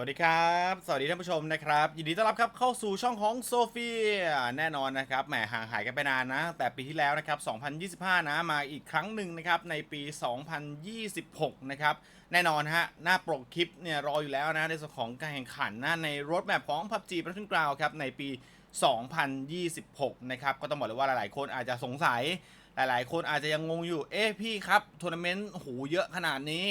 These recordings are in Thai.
วัสดีครับ สวัสดีท่านผู้ชมนะครับ ยินดีต้อนรับครับเข้าสู่ช่องของโซเฟียแน่นอนนะครับแหมห่างหายกันไปนานนะ แต่ปีที่แล้วนะครับ 2025 นะมาอีกครั้งหนึ่งนะครับในปี 2026 นะครับ แน่นอนฮะหน้าปกคลิปเนี่ยรออยู่แล้วนะในส่วนของการแข่งขันนะในรถแมพของ PUBG Battleground ครับในปี 2026 นะครับ ก็ต้องบอกเลยว่าหลายๆ คนอาจจะสงสัย หลายๆ คนอาจจะยังงงอยู่เอ๊ะพี่ครับทัวร์นาเมนต์โหเยอะขนาดนี้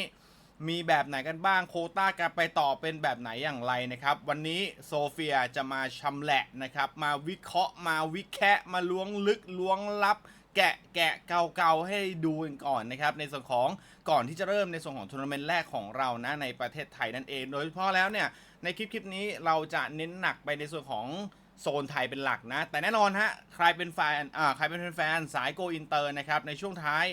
มีแบบไหนกันบ้างโคต้าการไปต่อเป็นแบบไหนอย่างไรนะครับ วันนี้โซเฟียจะมาชำแหละนะครับ มาวิเคราะห์มาวิแคะมาล้วงลึกล้วงลับ แกะแกะเกาๆให้ดูกันก่อนนะครับ ในส่วนของก่อนที่จะเริ่มในส่วนของทัวร์นาเมนต์แรกของเรานะในประเทศไทยนั่นเอง โดยเฉพาะแล้วเนี่ยในคลิปคลิปนี้เราจะเน้นหนักไปในส่วนของโซนไทยเป็นหลักนะ แต่แน่นอนฮะใครเป็นแฟนอ่าใครเป็นแฟนสายโกอินเตอร์นะครับในช่วงท้าย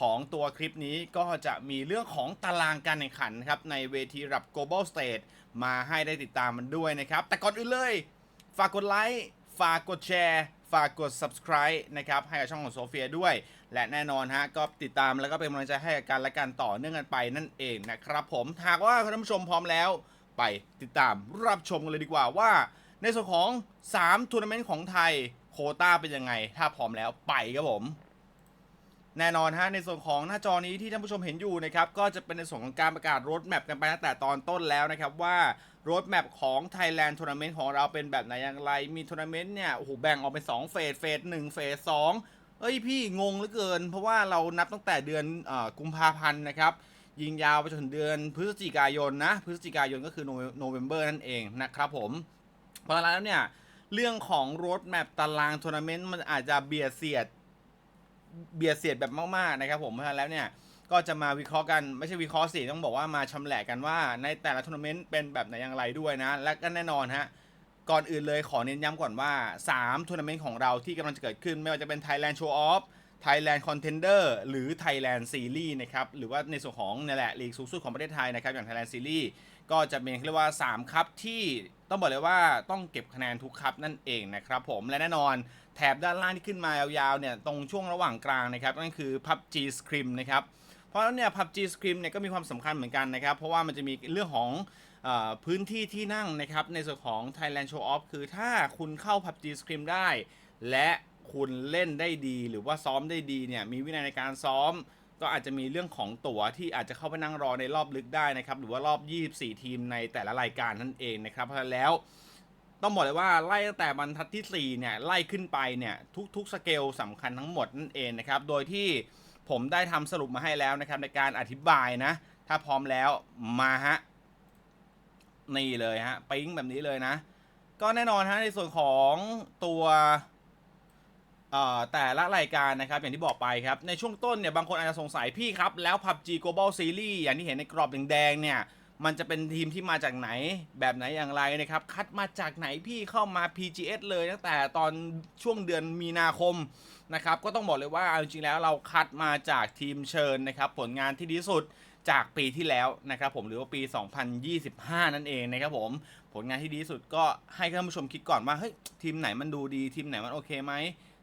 ของตัวคลิปนี้ก็จะมีเรื่องของตารางการแข่งขันครับในเวทีระดับ global stage มาให้ได้ติดตามมันด้วยนะครับ แต่ก่อนอื่นเลย ฝากกดไลค์ฝากกดแชร์ฝากกด subscribe นะครับ ให้กับช่องของโซเฟียด้วย และแน่นอนฮะ ก็ติดตามแล้วก็เป็นกำลังใจให้กันและกันต่อเนื่องกันไปนั่นเองนะครับผม หากว่าท่านผู้ชมพร้อมแล้ว ไปติดตามรับชมกันเลยดีกว่าว่า ในส่วนของ 3 ทัวร์นาเมนต์ของไทย โคต้าเป็นยังไง ถ้าพร้อมแล้วไปครับผม แน่นอนฮะในส่วนของหน้าจอนี้ที่ท่านผู้ชมเห็นอยู่นะครับก็จะเป็นในส่วนของการประกาศรถแมพกันไปตั้งแต่ตอนต้นแล้วนะครับว่ารถแมพของ Thailand Tournament ของเราเป็นแบบไหนอย่างไรมีทัวร์นาเมนต์เนี่ยโอ้โหแบ่งออกเป็น2เฟสเฟส1เฟส2เอ้ยพี่งงเหลือเกิน เพราะว่าเรานับตั้งแต่เดือนอกุมภาพันธ์นะครับยิงยาวไปจนถึงเดือนพฤศจิกายนนะพฤศจิกายนก็คือโนเวมเบอร์นั่นเองนะครับผมเพราะฉะนั้นแล้วเนี่ยเรื่องของรถแมปตารางทัวร์นาเมนต์มันอาจจะเบียดเสียด เบียดเสียดแบบมากๆนะครับผมเพราะฉะนั้นแล้วเนี่ยก็จะมาวิเคราะห์กันไม่ใช่วิเคราะห์สิต้องบอกว่ามาชำแหละกันว่าในแต่ละทัวร์นาเมนต์เป็นแบบไหนอย่างไรด้วยนะ และก็แน่นอนฮะก่อนอื่นเลยขอเน้นย้ำก่อนว่า 3ทัวร์นาเมนต์ของเราที่กำลังจะเกิดขึ้น ไม่ว่าจะเป็น Thailand Show Off Thailand Contender หรือ Thailand Series นะครับ หรือว่าในส่วนของนี่แหละลีกสูงสุดของประเทศไทยนะครับ อย่าง Thailand Series ก็จะเป็นเรียกว่า 3 ครับที่ต้องบอกเลยว่าต้องเก็บคะแนนทุกครับนั่นเองนะครับผมและแน่นอน แถบด้านล่างที่ขึ้นมายาวๆเนี่ยตรงช่วงระหว่างกลางนะครับนั่นคือ PUBG Scrim นะครับเพราะฉะนั้นเนี่ย PUBG Scrim เนี่ยก็มีความสำคัญเหมือนกันนะครับ เพราะว่ามันจะมีเรื่องของอพื้นที่ที่นั่งนะครับ ในส่วนของ Thailand Show Off คือถ้าคุณเข้า PUBG Scrim ได้ และคุณเล่นได้ดีหรือว่าซ้อมได้ดีเนี่ยมีวินัยในการซ้อม ก็อาจจะมีเรื่องของตั๋วที่อาจจะเข้าไปนั่งรอในรอบลึกได้นะครับ หรือว่ารอบ 24 ทีมในแต่ละรายการนั่นเองนะครับเพราะฉะนั้นแล้ว ต้องบอกเลยว่าไล่ตั้งแต่บรรทัดที่ 4 เนี่ย ไล่ขึ้นไปเนี่ย ทุกๆสเกลสำคัญทั้งหมดนั่นเองนะครับ โดยที่ผมได้ทำสรุปมาให้แล้วนะครับ ในการอธิบายนะ ถ้าพร้อมแล้วมาฮะ นี่เลยฮะปิ๊งแบบนี้เลยนะ ก็แน่นอนฮะในส่วนของตัวแต่ละรายการนะครับอย่างที่บอกไปครับ ในช่วงต้นเนี่ย บางคนอาจจะสงสัยพี่ครับ แล้ว PUBG Global Series อย่างที่เห็นในกรอบแดงๆเนี่ย มันจะเป็นทีมที่มาจากไหนแบบไหนอย่างไรนะครับ คัดมาจากไหนพี่เข้ามา PGS เลยตั้งแต่ตอนช่วงเดือนมีนาคมนะครับ ก็ต้องบอกเลยว่าเอาจริงๆแล้วเราคัดมาจากทีมเชิญนะครับ ผลงานที่ดีสุดจากปีที่แล้วนะครับผมหรือว่าปี 2025 นั่นเองนะครับผมผลงานที่ดีสุดก็ให้ท่านผู้ชมคิดก่อนว่าเฮ้ยทีมไหนมันดูดีทีมไหนมันโอเคไหม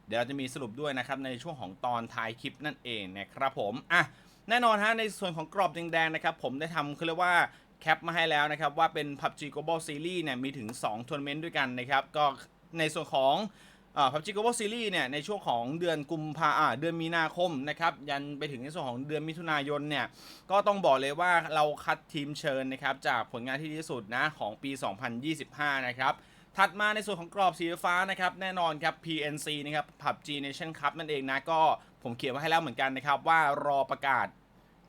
เดี๋ยวเราจะมีสรุปด้วยนะครับในช่วงของตอนท้ายคลิปนั่นเองนะครับผมอะแน่นอนฮะในส่วนของกรอบแดงๆนะครับผมได้ทำเขาเรียกว่า แคปมาให้แล้วนะครับ ว่าเป็น PUBG Global Series เนี่ยมีถึง2ทัวร์นาเมนต์ด้วยกันนะครับ ก็ในส่วนของเอ่อ PUBG Global Series เนี่ยในช่วงของเดือนกุมภาอ่าเดือนมีนาคมนะครับยันไปถึงในส่วนของเดือนมิถุนายนเนี่ยก็ต้องบอกเลยว่าเราคัดทีมเชิญนะครับจากผลงานที่ดีที่สุดนะของปี 2025 นะครับถัดมาในส่วนของกรอบสีฟ้านะครับแน่นอนครับ PNC นะครับ PUBG Nation Cup นั่นเองนะก็ผมเขียนไว้ให้แล้วเหมือนกันนะครับว่ารอประกาศ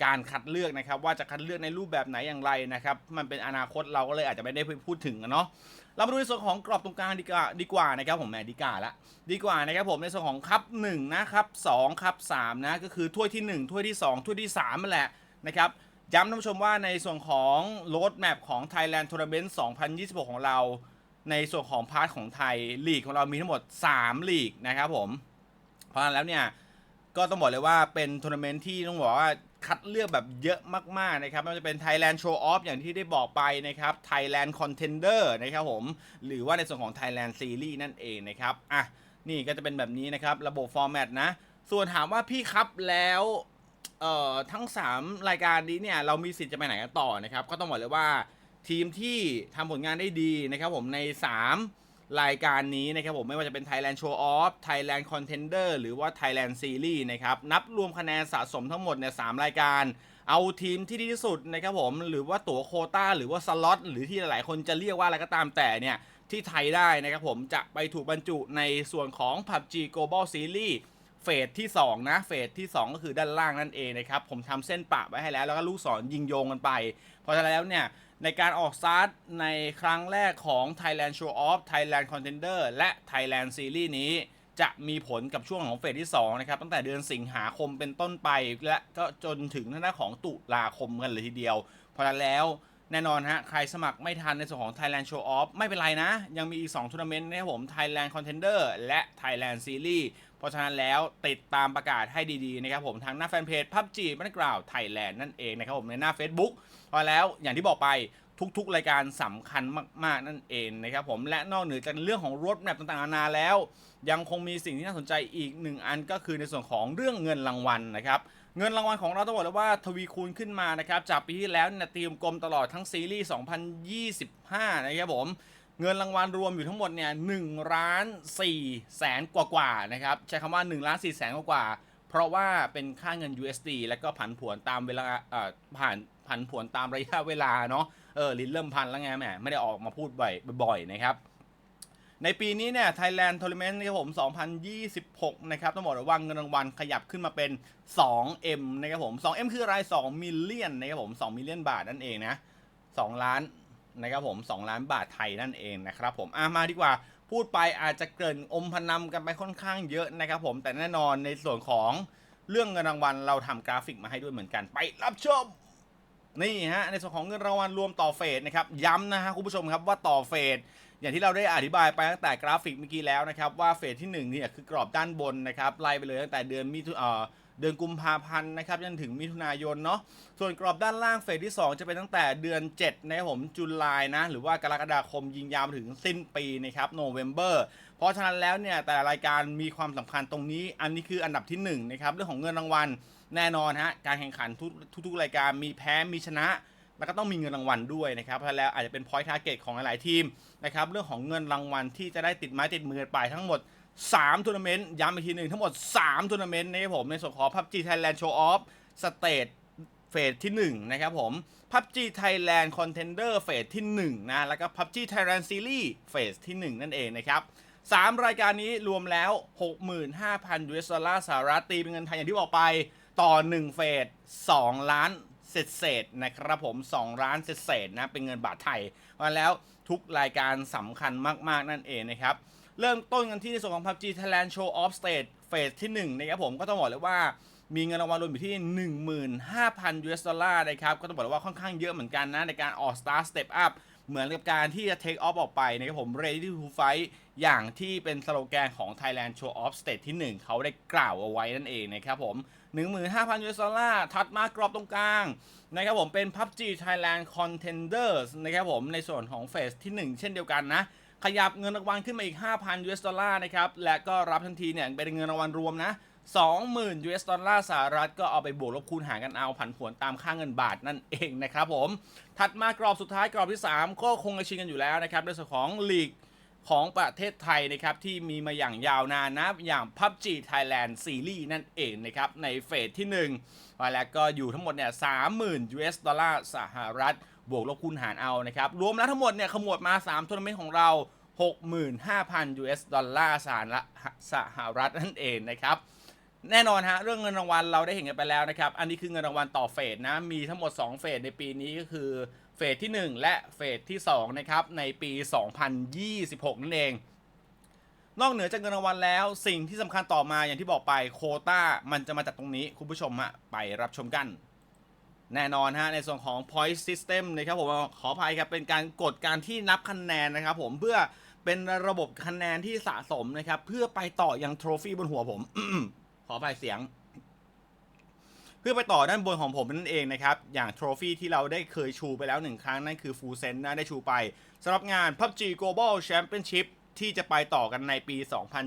การคัดเลือกนะครับ ว่าจะคัดเลือกในรูปแบบไหนอย่างไรนะครับ มันเป็นอนาคตเราก็เลยอาจจะไม่ได้พูดถึงอะเนาะเรามาดูในส่วนของกรอบตรงกลางดีกว่าดีกว่านะครับผมแหมดีกว่าละดีกว่านะครับผมในส่วนของคัพ1นะครับ2คัพ3นะก็คือถ้วยที่ 1 ถ้วยที่ 2 ถ้วยที่3นั่นแหละนะครับย้ำท่านผู้ชมว่าในส่วนของโรดแมพของ Thailand Tournament 2026 ของเรา ในส่วนของพาร์ทของไทยลีกของเรามีทั้งหมด 3 ลีกนะครับผม เพราะฉะนั้นแล้วเนี่ย ก็ต้องบอกเลยว่าเป็นทัวร์นาเมนต์ที่ต้องบอกว่า คัดเลือกแบบเยอะมากๆนะครับไม่ว่าจะเป็น Thailand Show Off อย่างที่ได้บอกไปนะครับ Thailand Contender นะครับผม หรือว่าในส่วนของ Thailand Series นั่นเองนะครับอะนี่ก็จะเป็นแบบนี้นะครับ ระบบฟอร์แมตนะ ส่วนถามว่าพี่ครับแล้วเอ่อทั้ง 3 รายการนี้เนี่ยเรามีสิทธิ์จะไปไหนกันต่อนะครับ ก็ต้องบอกเลยว่าทีมที่ทำผลงานได้ดีนะครับผมใน 3 รายการนี้นะครับผมไม่ว่าจะเป็น Thailand Show Off Thailand Contender หรือว่า Thailand Series นะครับนับรวมคะแนนสะสมทั้งหมดเนี่ยสามรายการ เอาทีมที่ดีที่สุดนะครับผมหรือว่าตั๋วโคต้า หรือว่าสล็อตหรือที่หลายๆ คนจะเรียกว่าอะไรก็ตามแต่เนี่ยที่ไทยได้นะครับผมจะไปถูกบรรจุในส่วนของ PUBG Global Series เฟสที่ 2 นะ เฟสที่ 2 ก็คือด้านล่างนั่นเองนะครับ ผมทำเส้นปะไว้ให้แล้ว แล้วก็ลูกศรยิงโยงกันไป เพราะฉะนั้นแล้วเนี่ย ในการออกสตาร์ทในครั้งแรกของ Thailand Show Off Thailand Contender และ Thailand Series นี้ จะมีผลกับช่วงของเฟสที่2นะครับตั้งแต่เดือนสิงหาคมเป็นต้นไปและก็จนถึงทางด้าของตุลาคมกันเลยทีเดียว เพราะฉะนั้นแล้วแน่นอนฮะ ใครสมัครไม่ทันในส่วนของ Thailand Show Off ไม่เป็นไรนะ ยังมีอีก 2 ทัวร์นาเมนต์นะครับผม Thailand Contender และ Thailand Series เพราะฉะนั้นแล้วติดตามประกาศให้ดีๆนะครับผมทางหน้าแฟนเพจ PUBG Battleground Thailand นั่นเองนะครับผมในหน้า Facebook พอแล้วอย่างที่บอกไปทุกๆ รายการสำคัญมาก ๆ นั่นเองนะครับผมและนอกเหนือจากเรื่องของรถแมพต่างๆนานาแล้ว ยังคงมีสิ่งที่น่าสนใจอีกหนึ่งอันก็คือในส่วนของเรื่องเงินรางวัลนะครับเงินรางวัลของเราต้องบอกเลยว่าทวีคูณขึ้นมานะครับจากปีที่แล้วเนี่ยตีมกลมตลอดทั้งซีรีส์ 2025 นะครับผม เงินรางวัลรวมอยู่ทั้งหมดเนี่ย1ล้าน4แสนกว่าๆนะครับ ใช้คำว่า1ล้าน4แสนกว่าๆเพราะว่าเป็นค่าเงิน USD แล้วก็ผันผวนตามเวลาเอ่อผ่านผันผวนตามระยะเวลาเนาะเออลิ้นเริ่มพันแล้วไงแหมไม่ได้ออกมาพูดบ่อยๆนะครับในปีนี้เนี่ย Thailand Tournament นะครับผม 2026 นะครับ ต้องบอกว่าเงินรางวัลขยับขึ้นมาเป็น 2M นะครับผม 2M คืออะไร 2มิลเลียนนะครับผม 2มิลเลียนบาทนั่นเองนะ 2 ล้าน นะครับผม 2 ล้านบาทไทยนั่นเองนะครับผมอะมาดีกว่าพูดไปอาจจะเกินอมพนำกันไปค่อนข้างเยอะนะครับผมแต่แน่นอนในส่วนของเรื่องเงินรางวัลเราทำกราฟิกมาให้ด้วยเหมือนกันไปรับชมนี่ฮะในส่วนของเงินรางวัลรวมต่อเฟสนะครับย้ำนะฮะคุณผู้ชมครับว่าต่อเฟสอย่างที่เราได้อธิบายไปตั้งแต่กราฟิกเมื่อกี้แล้วนะครับว่าเฟสที่1เนี่ยคือกรอบด้านบนนะครับไล่ไปเลยตั้งแต่เดือนมิถุเอ่อ เดือนกุมภาพันธ์นะครับจนถึงมิถุนายนเนาะส่วนกรอบด้านล่างเฟสที่ 2 จะเป็นตั้งแต่เดือน 7 นะครับผมจุลายนะ หรือว่ากรกฎาคมยิงยาวถึงสิ้นปีนะครับโนเวม ber เพราะฉะนั้นแล้วเนี่ยแต่รายการมีความสำคัญตรงนี้ อันนี้คืออันดับที่1นะครับเรื่องของเงินรางวัลแน่นอนฮะการแข่งขันทุกทุกๆรายการมีแพ้มีชนะแล้วก็ต้องมีเงินรางวัลด้วยนะครับเพราะแล้วอาจจะเป็น point target ของหลายๆทีมนะครับเรื่องของเงินรางวัลที่จะได้ติดไม้ติดมือไปทั้งหมด 3ทัวร์นาเมนต์ย้ำอีกทีหนึ่งทั้งหมด 3ทัวร์นาเมนต์นะครับผมในส่วนของ PUBG Thailand Show Off Stage เฟสที่ 1 นะครับผม PUBG Thailand Contender เฟสที่ 1 นะ แล้วก็ PUBG Thailand Series เฟสที่ 1 นั่นเองนะครับสามรายการนี้รวมแล้ว 65,000 US ดอลลาร์สหรัฐตีเป็นเงินไทยอย่างที่บอกไปต่อ 1 เฟส 2 ล้านเศษเศษนะครับผม 2 ล้านเศษเศษนะ เป็นเงินบาทไทยมาแล้วทุกรายการสำคัญมาก ๆ นั่นเองนะครับ เริ่มต้นกันที่ในส่วนของ PUBG Thailand Show Off Stage เฟสที่1นะครับผมก็ต้องบอกเลยว่ามีเงินรางวัลรวมอยู่ที่ 15,000 US ดอลลาร์นะครับ ก็ต้องบอกเลยว่าค่อนข้างเยอะเหมือนกันนะในการออก Star Step Up เหมือนกับการที่จะ Take Off ออกไปนะครับผม Ready to Fight อย่างที่เป็นสโลแกนของ Thailand Show Off Stage ที่ 1 เขาได้กล่าวเอาไว้นั่นเองนะครับผม 15,000 US ดอลลาร์ถัดมากรอบตรงกลางนะครับผมเป็น PUBG Thailand Contenders นะครับผมในส่วนของเฟสที่ 1 เช่นเดียวกันนะ ขยับเงินรางวัลขึ้นมาอีก 5,000 US ดอลลาร์นะครับ และก็รับทันทีเนี่ยเป็นเงินรางวัลรวมนะ 20,000 US ดอลลาร์สหรัฐก็เอาไปบวกลบคูณหารกันเอาผันผวนตามค่าเงินบาทนั่นเองนะครับผม ถัดมากรอบสุดท้ายกรอบที่ 3 ก็คงจะชิงกันอยู่แล้วนะครับในส่วนของลีกของประเทศไทยนะครับที่มีมาอย่างยาวนานนะอย่าง PUBG Thailand Series นั่นเองนะครับในเฟสที่1มาแล้วก็อยู่ทั้งหมดเนี่ย30,000 US ดอลลาร์สหรัฐ บวกลบคูณหารเอานะครับ รวมแล้วทั้งหมดเนี่ยขมวดมา3ทัวร์นาเมนต์ของเรา 65,000 US ดอลลาร์สหรัฐสหรัฐนั่นเองนะครับ แน่นอนฮะเรื่องเงินรางวัลเราได้เห็นกันไปแล้วนะครับ อันนี้คือเงินรางวัลต่อเฟสนะ มีทั้งหมด 2 เฟสในปีนี้ก็คือเฟสที่ 1 และเฟสที่2นะครับในปี 2026 นั่นเอง นอกเหนือจากเงินรางวัลแล้ว สิ่งที่สำคัญต่อมาอย่างที่บอกไปโคต้ามันจะมาจากตรงนี้คุณผู้ชมอะไปรับชมกัน แน่นอนฮะในส่วนของ point system นะครับผมขออภัยครับเป็นการกดการที่นับคะแนนนะครับผมเพื่อเป็นระบบคะแนนที่สะสมนะครับเพื่อไปต่อยังโทรฟี่บนหัวผม ขออภัยเสียง เพื่อไปต่อด้านบนของผมนั่นเองนะครับ อย่างโทรฟี่ที่เราได้เคยชูไปแล้วหนึ่งครั้งนั่นคือฟูเซนนะได้ชูไปสำหรับงาน PUBG Global Championship ที่จะไปต่อกันในปี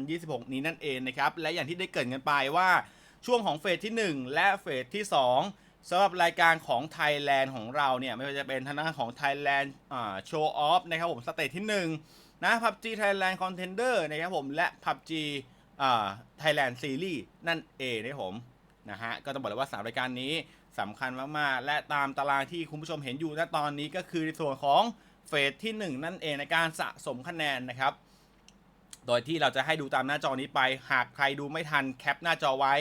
2026 นี้นั่นเองนะครับ และอย่างที่ได้เกริดกันไปว่าช่วงของเฟสที่ 1 และเฟสที่ 2 สำหรับรายการของ Thailand ของเราเนี่ยไม่ว่าจะเป็นทางด้านของ Thailand อ่า Show Off นะครับผมสเตจที่1นะ PUBG Thailand Contender นะครับผมและ PUBG อ่า Thailand Series นั่นเองนะครับผมนะฮะก็ต้องบอกเลยว่า 3 รายการนี้สำคัญมาก ๆ และตามตารางที่คุณผู้ชมเห็นอยู่ณตอนนี้ก็คือในส่วนของเฟสที่ 1 นั่นเองในการสะสมคะแนนนะครับ โดยที่เราจะให้ดูตามหน้าจอนี้ไป หากใครดูไม่ทันแคปหน้าจอไว้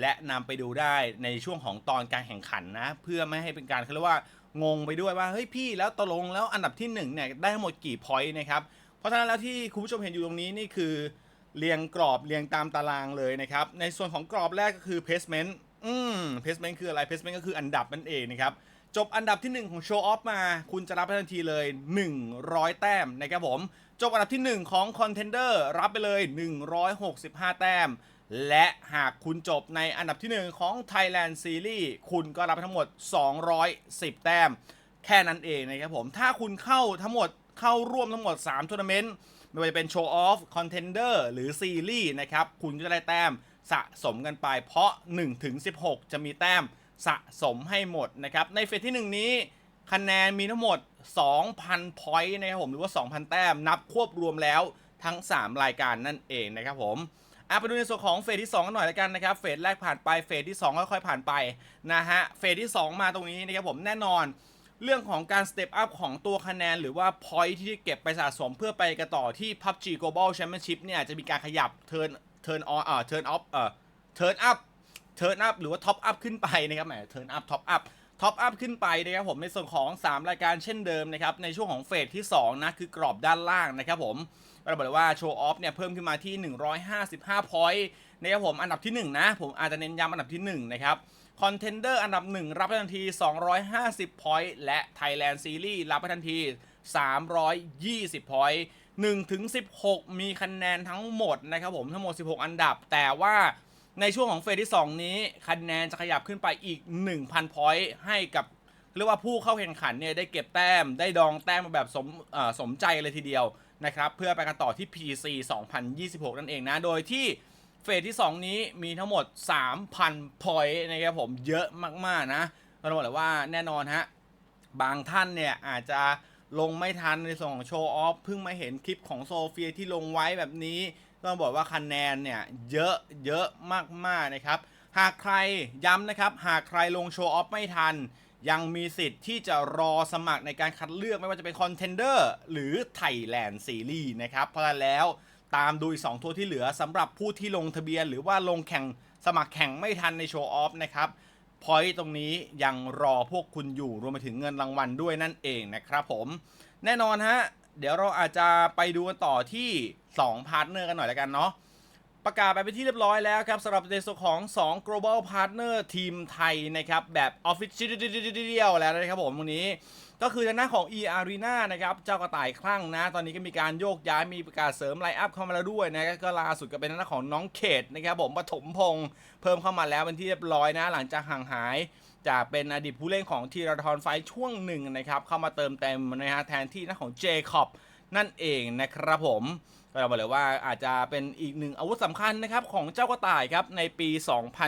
และนำไปดูได้ในช่วงของตอนการแข่งขันนะ เพื่อไม่ให้เป็นการเขาเรียกว่างงไปด้วยว่าเฮ้ยพี่แล้วตกลงแล้วอันดับที่1เนี่ยได้ทั้งหมดกี่พอยต์นะครับเพราะฉะนั้นแล้วที่คุณผู้ชมเห็นอยู่ตรงนี้นี่คือเรียงกรอบเรียงตามตารางเลยนะครับ ในส่วนของกรอบแรกก็คือ placement อืม placement คืออะไร placement ก็คืออันดับนั่นเองนะครับ จบอันดับที่ 1 ของ show off มา คุณจะรับไปทันทีเลย 100 แต้มนะครับผม จบอันดับที่ 1 ของ contender รับไปเลย 165 แต้ม และหากคุณจบในอันดับที่ 1 ของ Thailand Series คุณก็รับทั้งหมด 210 แต้ม แค่นั้นเองนะครับผม ถ้าคุณเข้าทั้งหมดเข้าร่วมทั้งหมด 3ทัวร์นาเมนต์ ไม่ว่าจะเป็น Show Off Contender หรือ Series นะครับ คุณก็จะได้แต้มสะสมกันไป เพราะ 1-16 จะมีแต้มสะสมให้หมดนะครับ ในเฟสที่ 1 นี้คะแนนมีทั้งหมด 2,000 พอยต์นะครับผม หรือว่า 2,000 แต้ม นับควบรวมแล้วทั้ง 3 รายการนั่นเองนะครับผม อะไปดูในส่วนของเฟสที่2กันหน่อยละกันนะครับเฟสแรกผ่านไปเฟสที่ 2 ค่อยๆผ่านไปนะฮะเฟสที่ 2 มาตรงนี้นะครับผมแน่นอน เรื่องของการสเตปอัพของตัวคะแนน หรือว่า point ที่เก็บไปสะสมเพื่อไปกันต่อที่ PUBG Global Championship เนี่ยจะมีการขยับ turn turn on เอ่อ turn off เอ่อ turn up turn up หรือว่า top up ขึ้นไปนะครับแหม turn up top up top up ขึ้นไปนะครับผมในส่วนของ 3 รายการเช่นเดิมนะครับในช่วงของเฟสที่2นะคือกรอบด้านล่างนะครับผม ก็บอกเลยว่า show off เนี่ยเพิ่มขึ้นมาที่ 155 point นะครับผมอันดับที่ 1 นะ ผมอาจจะเน้นย้ำอันดับที่ 1 นะครับ Contender อันดับ 1 รับไปทันที 250 point และ Thailand Series รับไปทันที 320 point 1ถึง16 มีคะแนนทั้งหมดนะครับผมทั้งหมด 16 อันดับ แต่ว่าในช่วงของเฟสที่ 2 นี้ คะแนนจะขยับขึ้นไปอีก 1,000 point ให้กับเรียกว่าผู้เข้าแข่งขันเนี่ยได้เก็บแต้ม ได้ดองแต้มมาแบบสมสมใจเลยทีเดียว นะครับเพื่อไปกันต่อที่ PC 2026 นั่นเองนะ โดยที่เฟสที่ 2 นี้มีทั้งหมด 3,000 พอยต์นะครับผมเยอะมากๆนะเราบอกเลยว่าแน่นอนฮะ บางท่านเนี่ยอาจจะลงไม่ทันในส่วนของโชว์ออฟเพิ่งมาเห็นคลิปของโซเฟียที่ลงไว้แบบนี้ต้องบอกว่าคะแนนเนี่ยเยอะเยอะมากๆนะครับ หากใครย้ำนะครับ หากใครลงโชว์ออฟไม่ทัน ยังมีสิทธิ์ที่จะรอสมัครในการคัดเลือกไม่ว่าจะเป็นคอนเทนเดอร์หรือ Thailand Series นะครับ เพราะฉะนั้นแล้วตามดูอีก2ทัวร์ที่เหลือสำหรับผู้ที่ลงทะเบียน หรือว่าลงแข่งสมัครแข่งไม่ทันในโชว์ออฟนะครับพอยต์ตรงนี้ยังรอพวกคุณอยู่รวมไปถึงเงินรางวัลด้วยนั่นเองนะครับผม แน่นอนฮะ เดี๋ยวเราอาจจะไปดูกันต่อที่ 2 พาร์ทเนอร์กันหน่อยแล้วกันเนาะ ประกาศไปเป็นที่เรียบร้อยแล้วครับสำหรับในส่วนของ 2 global partner ทีมไทยนะครับ แบบ official แล้วนะครับผมวันนี้ก็คือทางหน้าของ e arena นะครับ เจ้ากระต่ายคลั่งนะ ตอนนี้ก็มีการโยกย้ายมีประกาศเสริมไลน์อัพเข้ามาแล้วด้วยนะก็ล่าสุดก็เป็นทางหน้าของน้องเขตนะครับผมปฐมพงศ์เพิ่มเข้ามาแล้วเป็นที่เรียบร้อยนะ หลังจากห่างหายจากเป็นอดีตผู้เล่นของทีราทอนไฟช่วงหนึ่งนะครับเข้ามาเติมเต็มนะฮะแทนที่หน้าของเจคอบนั่นเองนะครับผม เราบอกเลยว่าอาจจะเป็นอีกหนึ่งอาวุธสำคัญนะครับของเจ้ากระต่ายครับในปี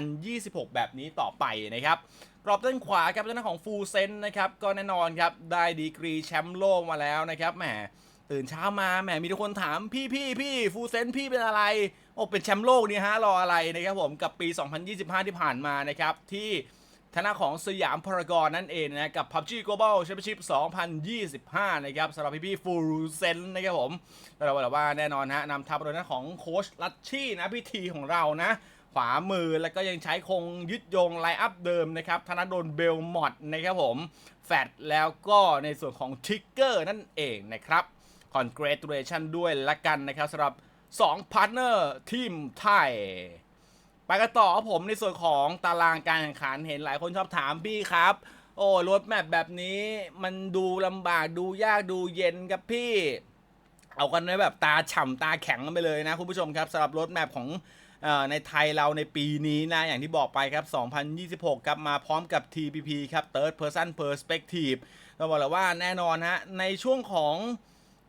2026 แบบนี้ต่อไปนะครับกรอบด้านขวาครับด้านของฟูเซนนะครับก็แน่นอนครับได้ดีกรีแชมป์โลกมาแล้วนะครับแหมตื่นเช้ามาแหมมีทุกคนถามพี่พี่พี่ฟูเซนพี่เป็นอะไรโอ้เป็นแชมป์โลกนี่ฮะรออะไรนะครับผมกับปี 2025 ที่ผ่านมานะครับที่ ธนาของสยามพารากอนนั่นเองนะกับ PUBG Global Championship 2025 นะครับสำหรับพี่พี่ฟูเซนนะครับผมเราบอกเลยว่าแน่นอนฮะนำทัพโดยหน้าของโค้ชลัชชี่นะพิธีของเรานะขวามือแล้วก็ยังใช้คงยึดโยงไลน์อัพเดิมนะครับธนดลเบลมอดนะครับผม แฟดแล้วก็ในส่วนของทิกเกอร์นั่นเองนะครับ congratulation ด้วยละกันนะครับสำหรับ2พาร์ทเนอร์ทีมไทย ไปกันต่อครับผมในส่วนของตารางการแข่งขันเห็นหลายคนชอบถามพี่ครับ โอ้รถแมพแบบนี้มันดูลำบากดูยากดูเย็นครับพี่ เอากันไว้แบบตาฉ่ำตาแข็งกันไปเลยนะคุณผู้ชมครับสำหรับรถแมพของในไทยเราในปีนี้นะ อย่างที่บอกไปครับ 2026 ครับ มาพร้อมกับ TPP ครับ Third Person Perspective เราบอกเลยว่าแน่นอนฮะ ในช่วงของ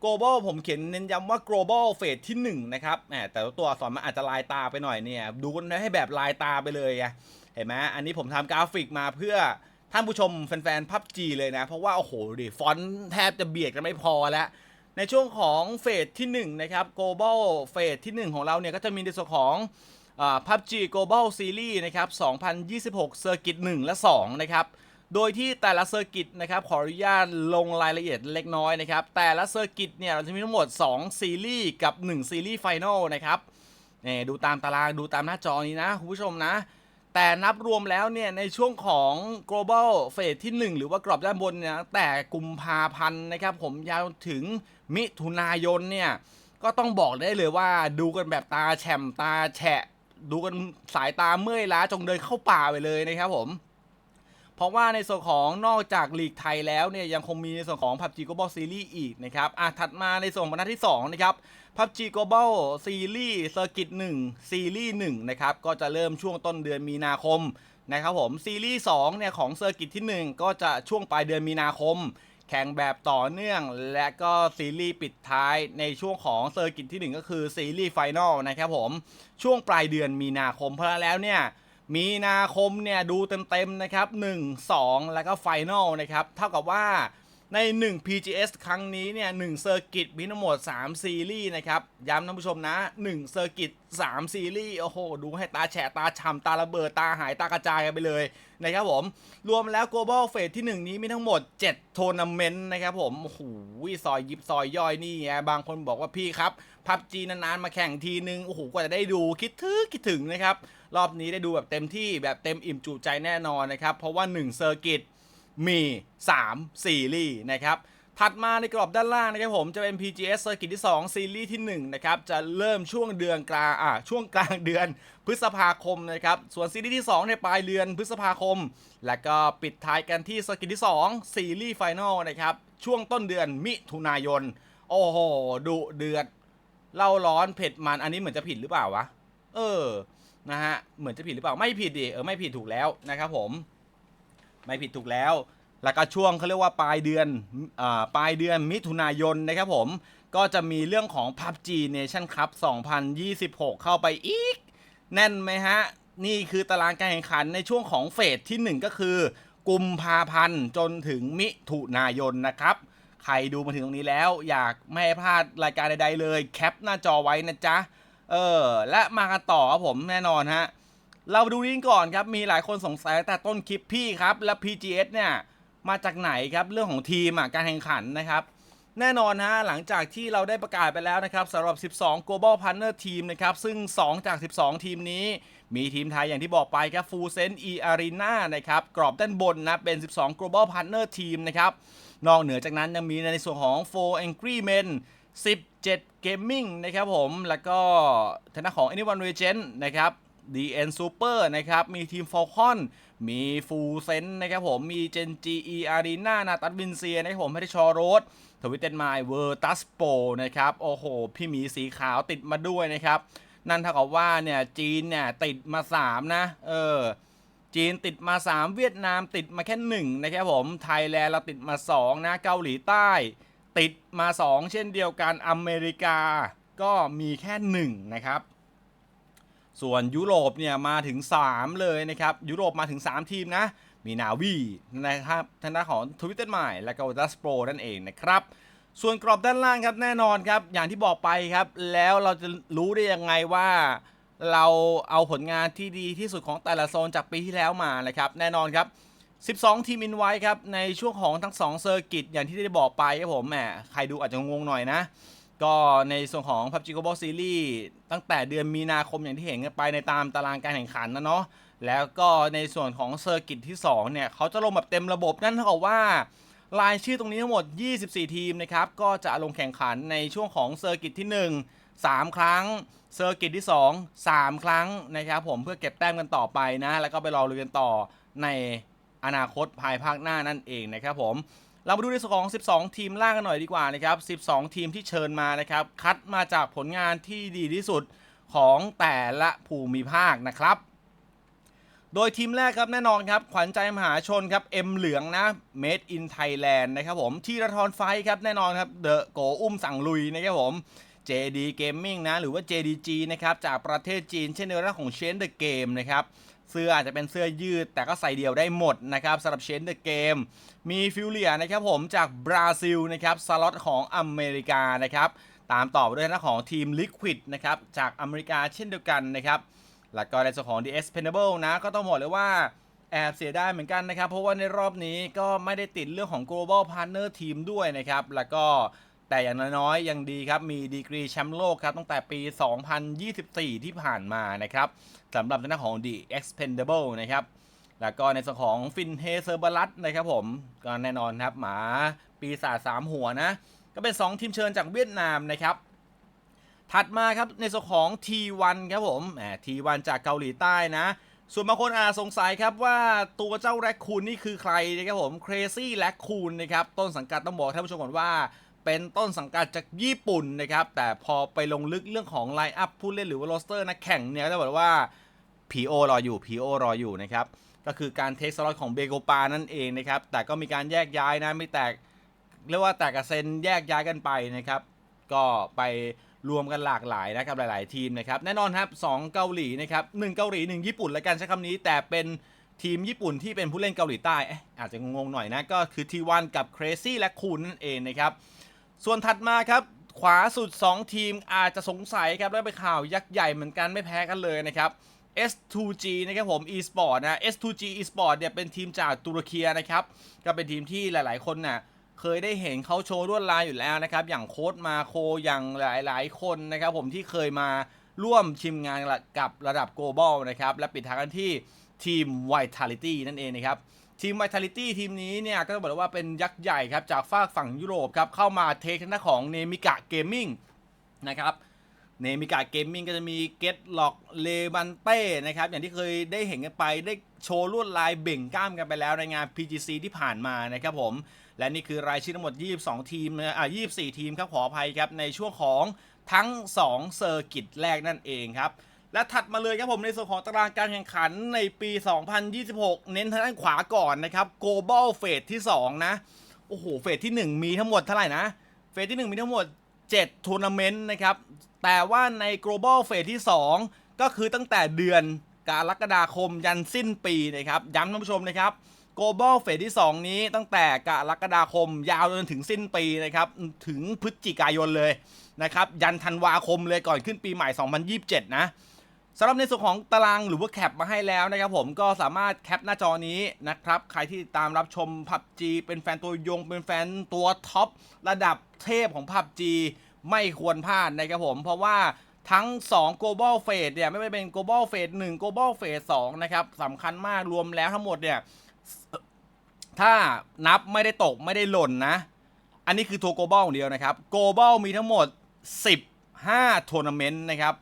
global ผมเขียนเน้นย้ำว่า global phase ที่1นะครับแต่ตัวอักษรมันอาจจะลายตาไปหน่อยเนี่ย ดูกันให้แบบลายตาไปเลยอะเห็นไหมอันนี้ผมทำกราฟิกมาเพื่อท่านผู้ชมแฟนๆพับจีเลยนะ เพราะว่า โอ้โหดิฟอนต์แทบจะเบียดกันไม่พอแล้ว ในช่วงของเฟสที่ 1 นะครับ global เฟสที่ 1 ของเราเนี่ย ก็จะมีในส่วนของพับจี global series นะครับ 2026 Circuit 1 และ 2 นะครับ โดยที่แต่ละเซอร์กิตนะครับขออนุญาตลงรายละเอียดเล็กน้อยนะครับแต่ละเซอร์กิตเนี่ยเราจะมีทั้งหมด 2 ซีรีส์กับ 1 ซีรีส์ไฟนอลนะครับนี่ดูตามตารางดูตามหน้าจอนี้นะคุณผู้ชมนะ แต่นับรวมแล้วเนี่ยในช่วงของ global phase ที่ 1 หรือว่ากรอบด้านบนเนี่ยแต่กุมภาพันธ์นะครับผมยาวถึงมิถุนายนเนี่ยก็ต้องบอกได้เลยว่าดูกันแบบตาแฉ่มตาแฉะ ดูกันสายตาเมื่อยล้าจงเดินเข้าป่าไปเลยนะครับผม ราะว่าในส่วนของนอกจากลีกไทยแล้วเนี่ยยังคงมีในส่วนของ PUBG Global Series อีกนะครับอะถัดมาในส่วนของบรรทัดที่2นะครับ PUBG Global Series Circuit 1 Series 1นะครับก็จะเริ่มช่วงต้นเดือนมีนาคมนะครับผมซีรีส์2เนี่ยของ Circuit ที่ 1 ก็จะช่วงปลายเดือนมีนาคม แข่งแบบต่อเนื่อง และก็ซีรีส์ปิดท้ายในช่วงของเซอร์กิตที่ 1 ก็คือซีรีส์ไฟนอลนะครับผมช่วงปลายเดือนมีนาคมเพราะแล้วเนี่ย มีนาคมเนี่ยดูเต็มๆนะครับ 1 2 แล้วก็ไฟแนลนะครับ เท่ากับว่าใน 1 PGS ครั้งนี้เนี่ย1เซอร์กิตมีทั้งหมด 3 ซีรีส์นะครับ ย้ำท่านผู้ชมนะ1เซอร์กิต3ซีรีส์โอ้โห ดูให้ตาแฉะตาฉ่ำตาระเบิด ตาหายตากระจายกันไปเลยนะครับผม รวมแล้ว global phase ที่ 1 นี้มีทั้งหมด 7 โทร์นาเมนต์นะครับผมโอ้โหซอยยิบซอยย่อยนี่ไงบางคนบอกว่าพี่ครับพับจีนานๆ มาแข่งทีนึง โอ้โห กว่าจะได้ดูคิดถึงคิดถึงนะครับ รอบนี้ได้ดูแบบเต็มที่แบบเต็มอิ่มจุใจแน่นอนนะครับ เพราะว่า1เซอร์กิตมี 3 ซีรีส์นะครับ ถัดมาในกรอบด้านล่างนะครับผมจะเป็น PGS Circuit ที่ 2 ซีรีส์ที่ 1 นะครับ จะเริ่มช่วงเดือนกลางอ่าช่วงกลางเดือนพฤษภาคมนะครับ ส่วนซีรีส์ที่ 2 ในปลายเดือนพฤษภาคม และก็ปิดท้ายกันที่ Circuit ที่ 2 ซีรีส์ไฟนอลนะครับ ช่วงต้นเดือนมิถุนายน โอ้โหดุเดือดเล่าร้อนเผ็ดมันอันนี้เหมือนจะผิดหรือเปล่าวะ เออ นะฮะ เหมือนจะผิดหรือเปล่า ไม่ผิดดิ เออ ไม่ผิดถูกแล้วนะครับผม ไม่ผิดถูกแล้ว แล้วก็ช่วงเขาเรียกว่าปลายเดือนอ่าปลายเดือนมิถุนายนนะครับผม ก็จะมีเรื่องของ PUBG Nation Cup 2026 เข้าไปอีก แน่นไหมฮะ นี่คือตารางการแข่งขันในช่วงของเฟสที่ 1 ก็คือกุมภาพันธ์จนถึงมิถุนายนนะครับ ใครดูมาถึงตรงนี้แล้ว อยากไม่ให้พลาดรายการใดๆเลย แคปหน้าจอไว้นะจ๊ะ เออ และมากันต่อครับผมแน่นอนฮะ เราดูนี้ก่อนครับ มีหลายคนสงสัยแต่ต้นคลิปพี่ครับ และ PGS เนี่ยมาจากไหนครับเรื่องของทีมการแข่งขันนะครับแน่นอนฮะหลังจากที่เราได้ประกาศไปแล้วนะครับสำหรับ 12 Global Partner Team นะครับ ซึ่ง 2 จาก 12 ทีมนี้ มีทีมไทยอย่างที่บอกไปครับ Full Sense Arena นะครับ กรอบด้านบนนะ เป็น 12 Global Partner Team นะครับ นอกเหนือจากนั้นยังมีในส่วนของ4 Angry Men 17 Gaming นะครับผม แล้วก็ทางด้าของ Anyone Legend นะครับ DN Super นะครับ มีทีม Falcon มี Full s e n นะครับผม มี Gen G E Arena นาตัดวินเซียนะครับผมให้ชอโรสทวิตเตนไมล์เวอร์ตัสโปนะครับ โอ้โห พี่หมีสีขาวติดมาด้วยนะครับ นั่นเท่ากับว่าเนี่ยจีนเนี่ยติดมา 3 นะ เออจีนติดมา 3 เวียดนามติดมาแค่ 1 นะครับผม ไทยแลนด์เราติดมา 2 นะ เกาหลีใต้ ติดมา 2 เช่นเดียวกันอเมริกาก็มีแค่ 1 นะครับ ส่วนยุโรปเนี่ยมาถึง 3 เลยนะครับ ยุโรปมาถึง 3 ทีมนะ มีนาวีนะครับทางด้านของทวิตเตอร์ใหม่และก็ดัสโปรนั่นเองนะครับ ส่วนกรอบด้านล่างครับแน่นอนครับ อย่างที่บอกไปครับ แล้วเราจะรู้ได้ยังไงว่าเราเอาผลงานที่ดีที่สุดของแต่ละโซนจากปีที่แล้วมานะครับ แน่นอนครับ 12 ทีมอินไว้ครับ ในช่วงของทั้ง 2 เซอร์กิตอย่างที่ได้บอกไปครับผมแหมใครดูอาจจะงงหน่อยนะ ก็ในส่วนของ PUBG Global Series ตั้งแต่เดือนมีนาคมอย่างที่เห็นกันไปในตามตารางการแข่งขันนะเนาะแล้วก็ในส่วนของเซอร์กิตที่ 2 เนี่ย เขาจะลงแบบเต็มระบบนั่นเท่ากับว่ารายชื่อตรงนี้ทั้งหมด 24 ทีมนะครับ ก็จะลงแข่งขันในช่วงของเซอร์กิตที่ 1 3 ครั้ง เซอร์กิตที่ 2 3 ครั้งนะครับผมเพื่อเก็บแต้มกันต่อไปนะ แล้วก็ไปรอรุ้กันต่อใน อนาคตภายภาคหน้านั่นเองนะครับผมเรามาดูในส่วนของ 12 ทีมล่างกันหน่อยดีกว่านะครับ 12 ทีมที่เชิญมานะครับ คัดมาจากผลงานที่ดีที่สุดของแต่ละภูมิภาคนะครับ โดยทีมแรกครับแน่นอนครับขวัญใจมหาชนครับเอ็มเหลืองนะ Made in Thailand นะครับผมทีระทรไฟครับแน่นอนครับเดอะโกอุ้มสั่งลุยนะครับผม JD Gaming นะหรือว่า JDG นะครับจากประเทศจีนเช่นเดียวกับของ Change the Game นะครับ เสื้ออาจจะเป็นเสื้อยืด แต่ก็ใส่เดี่ยวได้หมดนะครับสำหรับเชนเดอะเกม มีฟิลเลียนะครับผมจากบราซิลนะครับสล็อตของอเมริกานะครับตามต่อไปด้วยน้าของทีม Liquid นะครับจากอเมริกาเช่นเดียวกันนะครับแล้วก็ในส่วนของ The Expendable นะก็ต้องบอกเลยว่าแอบเสียดายเหมือนกันนะครับ เพราะว่าในรอบนี้ก็ไม่ได้ติดเรื่องของ Global Partner Team ด้วยนะครับ แล้วก็ แต่อย่างน้อยๆยังดีครับ มีดีกรีแชมป์โลกครับตั้งแต่ปี 2024 ที่ผ่านมานะครับสำหรับหน้าของ The Expendable นะครับแล้วก็ในส่วนของฟินเฮเซอร์บลัสนะครับผมก็แน่นอนครับหมาปีศาจสามหัวนะ ก็เป็น 2 ทีมเชิญจากเวียดนามนะครับ ถัดมาครับในส่วนของ T1 ครับผมแหม T1 จากเกาหลีใต้นะ ส่วนบางคนอาจสงสัยครับว่าตัวเจ้าแรคคูนนี่คือใครนะครับผม Crazy Raccoon นะครับ ต้นสังกัดต้องบอกท่านผู้ชมก่อนว่า เป็นต้นสังกัดจากญี่ปุ่นนะครับ แต่พอไปลงลึกเรื่องของไลน์อัพผู้เล่นหรือว่าโรสเตอร์นักแข่งเนี่ยจะบอกว่า PO รออยู่ PO รออยู่นะครับ ก็คือการเทคสล็อตของเบโกปานั่นเองนะครับ แต่ก็มีการแยกย้ายนะ ไม่แตก เรียกว่าแตกกระเซ็นแยกย้ายกันไปนะครับ ก็ไปรวมกันหลากหลายนะครับหลาย ๆ ทีมนะครับ แน่นอนครับ 2 เกาหลีนะครับหนึ่งเกาหลี 1 ญี่ปุ่นแล้วกันใช้คำนี้ แต่เป็นทีมญี่ปุ่นที่เป็นผู้เล่นเกาหลีใต้อาจจะงงๆหน่อยนะ ก็คือทีวันกับ Crazy และคูนนั่นเองนะครับ ส่วนถัดมาครับขวาสุด 2 ทีมอาจจะสงสัยครับแล้วไปข่าวยักษ์ใหญ่เหมือนกันไม่แพ้กันเลยนะครับ S2G นะครับผม eSport นะ S2G eSport เนี่ยเป็นทีมจากตุรกีนะครับ ก็เป็นทีมที่หลาย ๆ คนน่ะเคยได้เห็นเขาโชว์ลวดลายอยู่แล้วนะครับ อย่างโค้ดมาโคอย่างหลาย ๆ คนนะครับผมที่เคยมาร่วมชิมงานกับระดับ global นะครับ และปิดท้ายกันที่ทีม Vitality นั่นเองนะครับ ทีม Vitality ทีมนี้เนี่ยก็ต้องบอกเลยว่าเป็นยักษ์ใหญ่ครับจากฝากฝั่งยุโรปครับเข้ามาเทคหน้าของเนมิกะเกมมิ่งนะครับเนมิกาเกมมิ่งก็จะมีเกตล็อกเลบันเต้นะครับ อย่างที่เคยได้เห็นกันไปได้โชว์ลวดลายเบ่งกล้ามกันไปแล้วในงาน PGC ที่ผ่านมานะครับผม และนี่คือรายชื่อทั้งหมด 22 ทีมนะอ่า24 ทีมครับขออภัยครับ ในช่วงของทั้ง 2 เซอร์กิตแรกนั่นเองครับ และถัดมาเลยครับผมในส่วนของตารางการแข่งขันในปี 2026 เน้นทางด้านขวาก่อนนะครับ Global Phase ที่ 2 นะ โอ้โห เฟสที่ 1 มีทั้งหมดเท่าไหร่นะ เฟสที่ 1 มีทั้งหมด 7 ทัวร์นาเมนต์นะครับ แต่ว่าใน global phase ที่ 2 ก็คือตั้งแต่เดือนกรกฎาคมยันสิ้นปีนะครับ ย้ำท่านผู้ชมนะครับ global phase ที่ 2 นี้ตั้งแต่กรกฎาคมยาวจนถึงสิ้นปีนะครับ ถึงพฤศจิกายนเลยนะครับ ยันธันวาคมเลยก่อนขึ้นปีใหม่ 2027 นะ สำหรับในส่วนของตารางหรือว่าแคปมาให้แล้วนะครับผมก็สามารถแคปหน้าจอนี้นะครับ ใครที่ติดตามรับชม PUBG เป็นแฟนตัวยง เป็นแฟนตัวท็อประดับเทพของ PUBG ไม่ควรพลาดนะครับผม เพราะว่าทั้ง 2 global phase เนี่ย ไม่ว่าเป็น global phase 1 global phase 2 นะครับสำคัญมากรวมแล้วทั้งหมดเนี่ย ถ้านับไม่ได้ตกไม่ได้หล่นนะ อันนี้คือทัวร์ global เดียวนะครับ global มีทั้งหมด 15 ทัวร์นาเมนต์นะครับ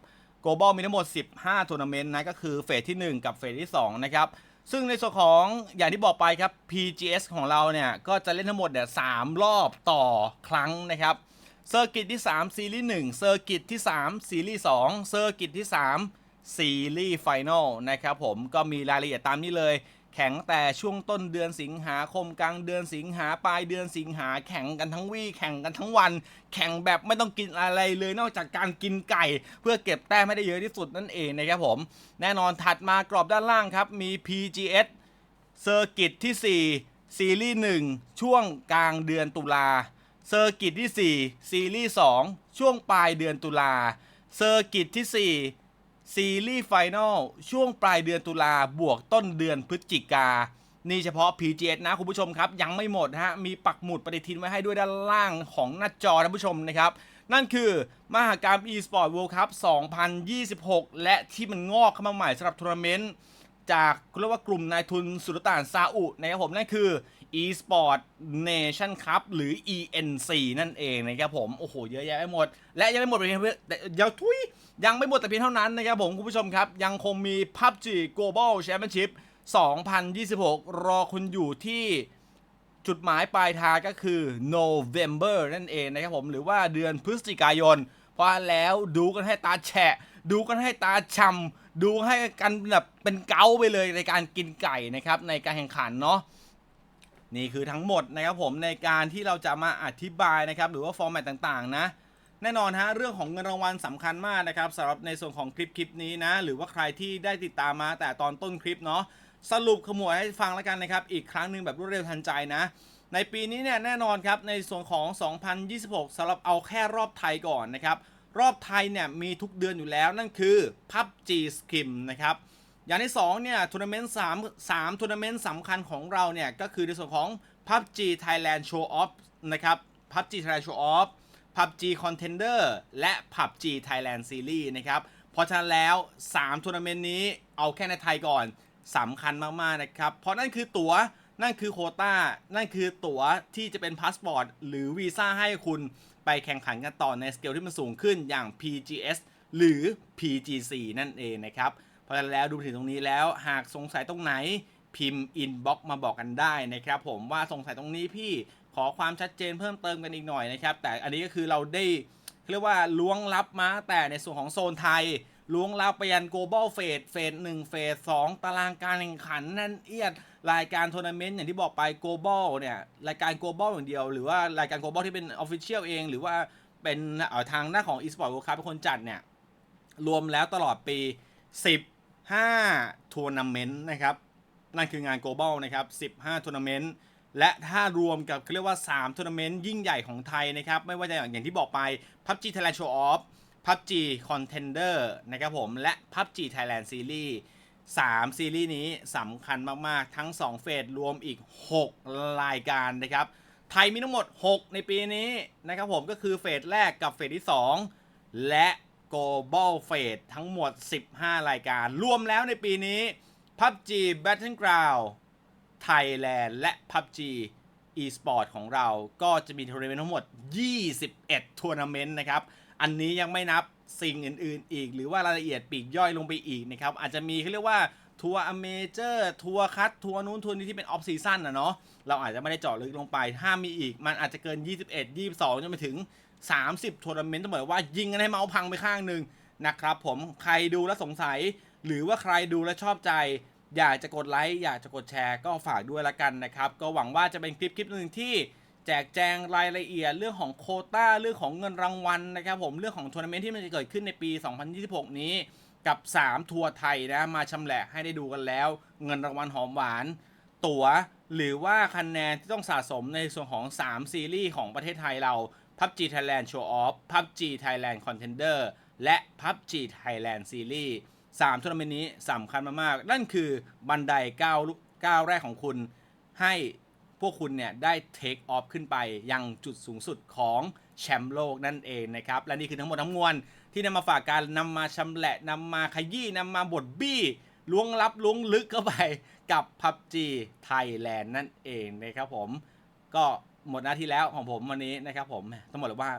global มีทั้งหมด 15ทัวร์นาเมนต์นะก็คือเฟสที่ 1 กับเฟสที่ 2 นะครับ ซึ่งในส่วนของอย่างที่บอกไปครับ PGS ของเราเนี่ยก็จะเล่นทั้งหมดเนี่ย3รอบต่อครั้งนะครับเซอร์กิตที่ 3 ซีรีส์1เซอร์กิตที่ 3 ซีรีส์2เซอร์กิตที่ 3 ซีรีส์ไฟนอลนะครับผมก็มีรายละเอียดตามนี้เลย แข่งแต่ช่วงต้นเดือนสิงหาคมกลางเดือนสิงหาปลายเดือนสิงหาแข่งกันทั้งวี่แข่งกันทั้งวัน แข่งแบบไม่ต้องกินอะไรเลยนอกจากการกินไก่ เพื่อเก็บแต้มให้ได้เยอะที่สุดนั่นเองนะครับผมแน่นอนถัดมากรอบด้านล่างครับมี PGS เซอร์กิตที่ 4 ซีรีส์ 1 ช่วงกลางเดือนตุลาเซอร์กิตที่ 4 ซีรีส์ 2 ช่วงปลายเดือนตุลาเซอร์กิตที่ 4 ซีรีส์ไฟนอลช่วงปลายเดือนตุลาบวกต้นเดือนพฤศจิกา นี่เฉพาะ PGS นะคุณผู้ชมครับ ยังไม่หมดนะฮะ มีปักหมุดปฏิทินไว้ให้ด้วยด้านล่างของหน้าจอท่านผู้ชมนะครับ นั่นคือ มหากรรม eSport World Cup 2026 และที่มันงอกเข้ามาใหม่สำหรับทัวร์นาเมนต์ จากเรียกว่ากลุ่มนายทุนสุลต่านซาอุนะครับผมนั่นคือ eSport Nation Cup หรือ ENC นั่นเองนะครับผม โอ้โห เยอะแยะไปหมด และยังไม่หมดเพียงเพื่อแต่เดี๋ยวทุยยังไม่หมดแต่เพียงเท่านั้นนะครับผม คุณผู้ชมครับ ยังคงมี PUBG Global Championship 2026 รอคุณอยู่ที่จุดหมายปลายทางก็คือ November นั่นเองนะครับผม หรือว่าเดือนพฤศจิกายน เพราะแล้วดูกันให้ตาแฉะ ดูกันให้ตาช่ำดูให้กันแบบเป็นเกาไปเลยในการกินไก่นะครับ ในการแข่งขันเนาะนี่คือทั้งหมดนะครับผมในการที่เราจะมาอธิบายนะครับ หรือว่าฟอร์แมตต่างๆ นะ แน่นอนฮะเรื่องของเงินรางวัลสำคัญมากนะครับสำหรับในส่วนของคลิปคลิปนี้นะ หรือว่าใครที่ได้ติดตามมาแต่ตอนต้นคลิปเนาะสรุปขมวดให้ฟังแล้วกันนะครับ อีกครั้งหนึ่งแบบรวดเร็วทันใจนะ ในปีนี้เนี่ยแน่นอนครับในส่วนของ 2026สำหรับเอาแค่รอบไทยก่อนนะครับ รอบไทยเนี่ยมีทุกเดือนอยู่แล้วนั่นคือ PUBG Skim นะครับ อย่างที่2เนี่ยทัวร์นาเมนต์3 3ทัวร์นาเมนต์สำคัญของเราเนี่ยก็คือในส่วนของ PUBG Thailand Show Off นะครับ PUBG Thailand Show Off PUBG Contender และ PUBG Thailand Series นะครับ เพราะฉะนั้นแล้ว3ทัวร์นาเมนต์นี้เอาแค่ในไทยก่อนสำคัญมาก ๆ นะครับ เพราะนั่นคือตัว๋วนั่นคือโควต้า นั่นคือตั๋วที่จะเป็นพาสปอร์ตหรือวีซ่าให้คุณ ไปแข่งขันกันต่อในสเกลที่มันสูงขึ้นอย่าง PGS หรือ PGC นั่นเองนะครับเพราะฉะนั้นแล้วดูถึงตรงนี้แล้วหากสงสัยตรงไหนพิมพ์อินบ็อกมาบอกกันได้นะครับผมว่าสงสัยตรงนี้พี่ขอความชัดเจนเพิ่มเติมกันอีกหน่อยนะครับ แต่อันนี้ก็คือเราได้เรียกว่าล้วงลับมาแต่ในส่วนของโซนไทยล้วงลับไปยัน global phase เฟสหนึ่งเฟสสองตารางการแข่งขันนั่นเอียด รายการทัวร์นาเมนต์อย่างที่บอกไป global เนี่ยรายการ global อย่างเดียว หรือว่ารายการ global ที่เป็น official เอง หรือว่าเป็นทางหน้าของ eSport World Cup เป็นคนจัดเนี่ยรวมแล้วตลอดปี 15ทัวร์นาเมนต์นะครับนั่นคืองาน global นะครับ 15ทัวร์นาเมนต์และถ้ารวมกับเรียกว่า3ทัวร์นาเมนต์ยิ่งใหญ่ของไทยนะครับ ไม่ว่าจะอย่างอย่างที่บอกไป PUBG Thailand Show Off PUBG Contender นะครับผม และ PUBG Thailand Series 3 ซีรีส์นี้สำคัญมากๆ ทั้ง 2 เฟสรวมอีก 6 รายการนะครับ ไทยมีทั้งหมด 6 ในปีนี้นะครับผมก็คือเฟสแรกกับเฟสที่ 2 และ Global Phase ทั้งหมด 15 รายการ รวมแล้วในปีนี้ PUBG Battleground Thailand และ PUBG eSport ของเราก็จะมีทัวร์นาเมนต์ทั้งหมด 21 ทัวร์นาเมนต์นะครับ อันนี้ยังไม่นับ สิ่งอื่นๆ อีก หรือว่ารายละเอียดปีกย่อยลงไปอีกนะครับอาจจะมีเขาเรียกว่าทัวร์อเมเจอร์ทัวร์คัตทัวร์นู้นทัวร์นี้ที่เป็นออฟซีซั่นนะเนาะเราอาจจะไม่ได้เจาะลึกลงไป ถ้ามีอีก มันอาจจะเกิน 21 22จนไปถึง 30ทัวร์นาเมนต์ต้องบอกว่ายิงกันให้เมาส์พังไปข้างหนึ่งนะครับผมใครดูแล้วสงสัย หรือว่าใครดูแล้วชอบใจ อยากจะกดไลค์อยากจะกดแชร์ก็ฝากด้วยละกันนะครับ ก็หวังว่าจะเป็นคลิปคลิปหนึ่งที่ จกแจงรายละเอียดเรื่องของโคต้าเรื่องของเงินรางวัลนะครับผมเรื่องของทัวร์นาเมนต์ที่มันจะเกิดขึ้นในปี 2026 นี้กับ 3 ทัวร์ไทยนะมาชำแหละให้ได้ดูกันแล้ว เงินรางวัลหอมหวาน ตั๋ว หรือว่าคะแนนที่ต้องสะสมในส่วนของ 3 ซีรีส์ของประเทศไทยเรา PUBG Thailand Show Off PUBG Thailand Contender และ PUBG Thailand Series 3ทัวร์นาเมนต์นี้สำคัญมากๆ นั่นคือบันไดก้าวก้าวแรกของคุณให้ พวกคุณเนี่ยได้เทคออฟขึ้นไปยังจุดสูงสุดของแชมป์โลกนั่นเองนะครับ และนี่คือทั้งหมดทั้งมวลที่นำมาฝากการนำมาชำแหละนำมาขยี้นำมาบดบี้ล้วงลับล้วงลึกเข้าไปกับ PUBG Thailand นั่นเองนะครับผมก็หมดหน้าที่แล้วของผมวันนี้นะครับผมต้องบอกเลยว่า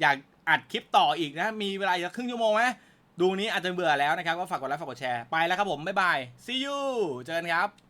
อยากอัดคลิปต่ออีกนะ มีเวลาอีกสักครึ่งชั่วโมงไหมดูนี้อาจจะเบื่อแล้วนะครับ ก็ฝากกดไลค์ฝากกดแชร์ไปแล้วครับผม บ๊ายบาย see you เจอกันครับ